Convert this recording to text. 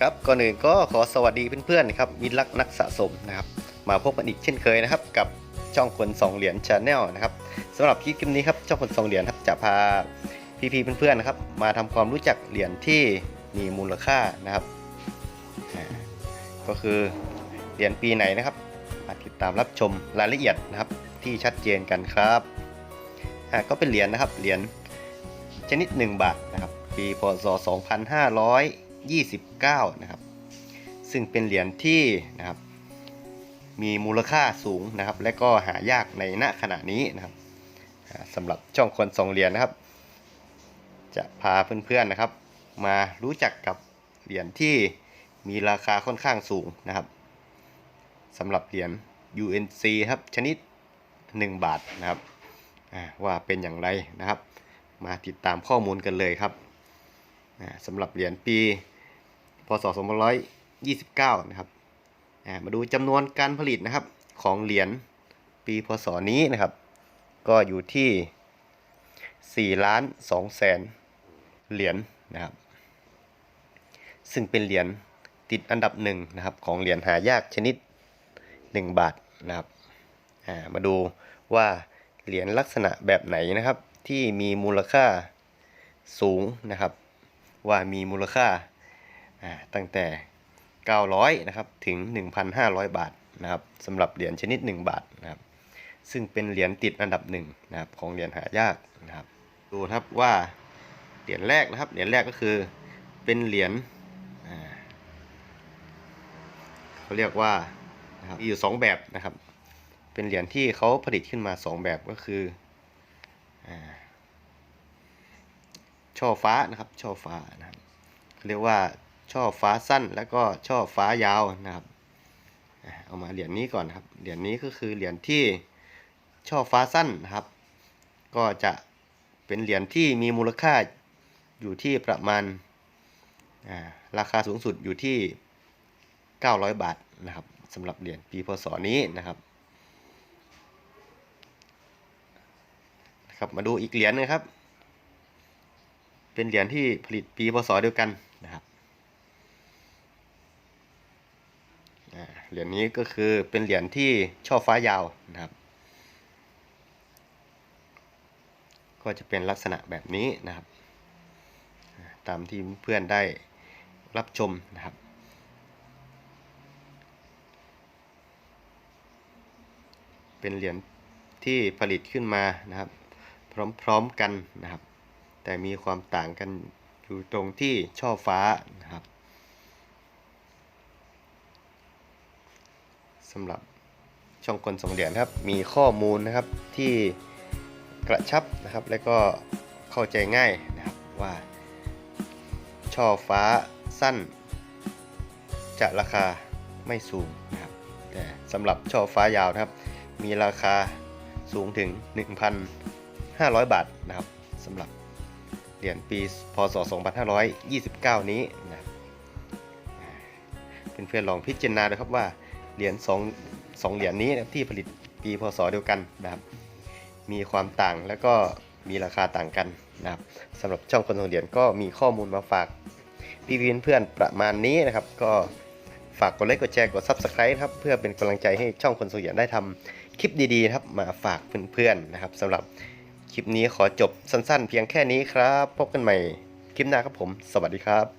ครับก่อนอื่นก็ขอสวัสดีเพื่อนๆนะครับมิตรรักนักสะสมนะครับ มาพบกันอีกเช่นเคยนะครับ กับช่องคนสองเหรียญชาแนลนะครับสำหรับคลิปนี้ครับช่องคนสองเหรียญครับจะพาพี่ๆเพื่อนๆนะครับ มาทำความรู้จักเหรียญที่มีมูลค่านะครับ ก็คือเหรียญปีไหนนะครับมาติดตามรับชมรายละเอียดนะครับที่ชัดเจนกันครับก็เป็นเหรียญนะครับเหรียญชนิด 1 บาทนะครับ ปีพศ 29 นะครับ ซึ่งเป็นเหรียญที่นะครับ มีมูลค่าสูงนะครับ และก็หายากในณขณะนี้นะครับสำหรับช่องคนส่งเหรียญนะครับ จะพาเพื่อนๆนะครับ มารู้จักกับเหรียญที่มีราคาค่อนข้างสูงนะครับสำหรับเหรียญ UNC ครับชนิด 1 บาทนะครับว่าเป็นอย่างไรนะครับ มาติดตามข้อมูลกันเลยครับ สำหรับเหรียญปี พศ 2529 นะครับมาดูจำนวนการผลิตนะครับของเหรียญปีพศนี้นะครับ ก็อยู่ที่4ล้าน2แสนเหรียญนะครับ ซึ่งเป็นเหรียญติดอันดับหนึ่งนะครับของเหรียญหายากชนิด 1 บาทนะครับมาดูว่าเหรียญลักษณะแบบไหนนะครับที่มีมูลค่าสูงนะครับ ว่ามีมูลค่าตั้งแต่ 900นะครับถึง 1,500 บาทนะครับสำหรับเหรียญชนิด 1 บาทนะครับซึ่งเป็นเหรียญติดอันดับหนึ่งนะครับของเหรียญหายากนะครับดูนะครับว่าเหรียญแรกนะครับเหรียญแรกก็คือเป็นเหรียญเขาเรียกว่านะครับมีอยู่ 2 แบบนะครับ เป็นเหรียญที่เขาผลิตขึ้นมา 2 แบบก็คืออ่า ช่อฟ้านะครับช่อฟ้านะครับเรียกว่าช่อฟ้าสั้นแล้วก็ช่อฟ้ายาวนะครับเอามาเหรียญนี้ก่อนนะครับเหรียญนี้ก็คือเหรียญที่ช่อฟ้าสั้นนะครับ ก็จะเป็นเหรียญที่มีมูลค่าอยู่ที่ประมาณราคาสูงสุดอยู่ที่ 900 บาทนะครับสำหรับเหรียญปีพศนี้นะครับครับมาดูอีกเหรียญหนึงครับ เป็นเหรียญที่ผลิตปีพศเดียวกันนะครับเหรียญนี้ก็คือเป็นเหรียญที่ช่อฟ้ายาวนะครับ ก็จะเป็นลักษณะแบบนี้นะครับ ตามที่เพื่อนได้รับชมนะครับ เป็นเหรียญที่ผลิตขึ้นมานะครับ พร้อมๆกันนะครับ แต่มีความต่างกันอยู่ตรงที่ช่อฟ้านะครับสำหรับช่องคนส่งเหรียญครับ มีข้อมูลนะครับที่กระชับนะครับ และก็เข้าใจง่ายนะครับว่า ช่อฟ้าสั้น จะราคาไม่สูงนะครับ แต่สำหรับช่อฟ้ายาวนะครับ มีราคาสูงถึง 1,500 บาทนะครับสำหรับ เหรียญปีพศ 2529 นี้นะเพื่อนๆลองพิจารณาดูครับว่าเหรียญ2 2เหรียญนี้ที่ผลิตปีพศเดียวกันนะครับ มีความต่างและก็มีราคาต่างกันนะครับสำหรับช่องคนส่งเหรียญก็มีข้อมูลมาฝากพี่ๆเพื่อนๆประมาณนี้นะครับ ก็ฝากกดไลค์กดแชร์กด Subscribe ครับเพื่อเป็นกำลังใจให้ช่องคนส่งเหรียญได้ทำคลิปดีๆครับมาฝากเพื่อนๆนะครับสำหรับ คลิปนี้ขอจบสั้นๆ เพียงแค่นี้ครับ พบกันใหม่คลิปหน้าครับผม สวัสดีครับ